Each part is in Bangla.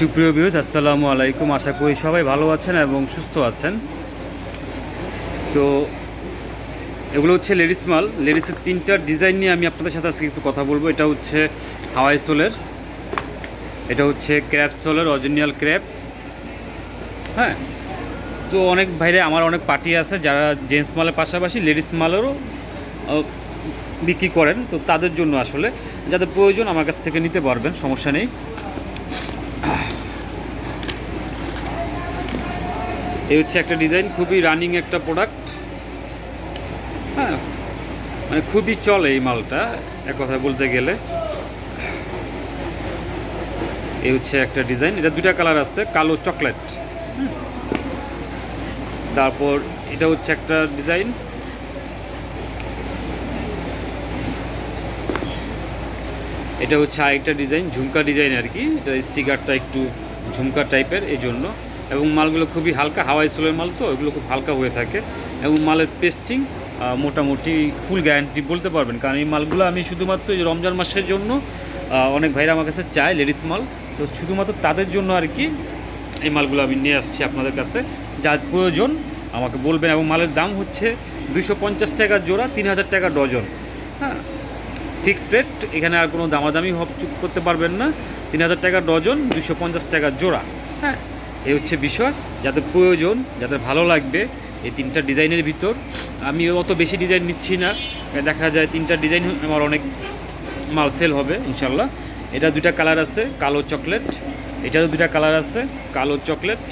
সুপ্রিয় ভিউজ আসসালামু আলাইকুম। আশা করি সবাই ভালো আছেন এবং সুস্থ আছেন। তো এগুলো হচ্ছে লেডিস মাল। লেডিসের তিনটা ডিজাইন নিয়ে আমি আপনাদের সাথে আজকে কিছু কথা বলব। এটা হচ্ছে হাওয়াই সোলের, এটা হচ্ছে ক্র্যাপ সোলের অরিজিনাল ক্র্যাপ। হ্যাঁ? তো অনেক ভাইরে, আমার অনেক পার্টি আছে যারা জেন্টস মালের পাশাপাশি লেডিস মালেরও বিক্রি করেন। তো তাদের জন্য আসলে, যাদের প্রয়োজন আমার কাছ থেকে নিতে পারবেন, সমস্যা নেই। এই হচ্ছে একটা ডিজাইন খুবই রানিং একটা প্রোডাক্ট হ্যাঁ মানে খুবই চলে এই মালটা, এক কথায় বলতে গেলে। এই হচ্ছে একটা ডিজাইন এটা দুটা কালার আছে, কালো চকলেট তারপর এটা হচ্ছে একটা ডিজাইন এটা হচ্ছে আরেকটা ডিজাইন ঝুমকা ডিজাইন আর কি। এটা স্টিকারটা একটু ঝুমকা টাইপের এই জন্য এবং মালগুলো খুবই হালকা, হাওয়াই সোলের মাল তো এগুলো খুব হালকা হয়ে থাকে। এবং মালের পেস্টিং মোটামুটি ফুল গ্যারান্টি বলতে পারবেন। কারণ এই মালগুলো আমি শুধুমাত্র এই রমজান মাসের জন্য অনেক ভাইরা আমার কাছে চায় লেডিস মাল। তো শুধুমাত্র তাদের জন্য আর কি এই মালগুলো আমি নিয়ে আসছি আপনাদের কাছে। যার প্রয়োজন আমাকে বলবেন। এবং মালের দাম হচ্ছে দুশো পঞ্চাশ টাকা জোড়া, তিন হাজার টাকা ডজন। হ্যাঁ ফিক্সড রেট এখানে আর কোনো দামাদামি করতে পারবেন না। তিন হাজার টাকা ডজন দুশো পঞ্চাশ টাকা জোড়া। হ্যাঁ এই হচ্ছে বিষয়। যাদের প্রয়োজন, যাদের ভালো লাগবে, এই তিনটা ডিজাইনের ভিতর। আমি অত বেশি ডিজাইন নিচ্ছি না। দেখা যায় তিনটা ডিজাইন আমার অনেক মাল সেল হবে, ইনশাল্লাহ। এটা দুইটা কালার আছে, কালো চকলেট। এটারও দুইটা কালার আছে, কালো চকলেট।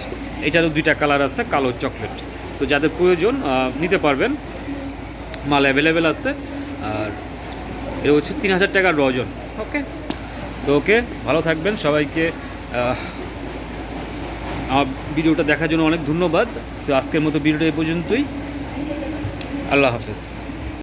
এটারও দুইটা কালার আছে, কালো চকলেট। তো যাদের প্রয়োজন নিতে পারবেন। মাল অ্যাভেলেবেল আছে। আর এটা হচ্ছে তিন হাজার টাকা ডজন। ওকে? তো ওকে, ভালো থাকবেন। সবাইকে আমার ভিডিওটা দেখার জন্য অনেক ধন্যবাদ। তো আজকের মতো ভিডিওটা এই পর্যন্তই। আল্লাহ হাফেজ।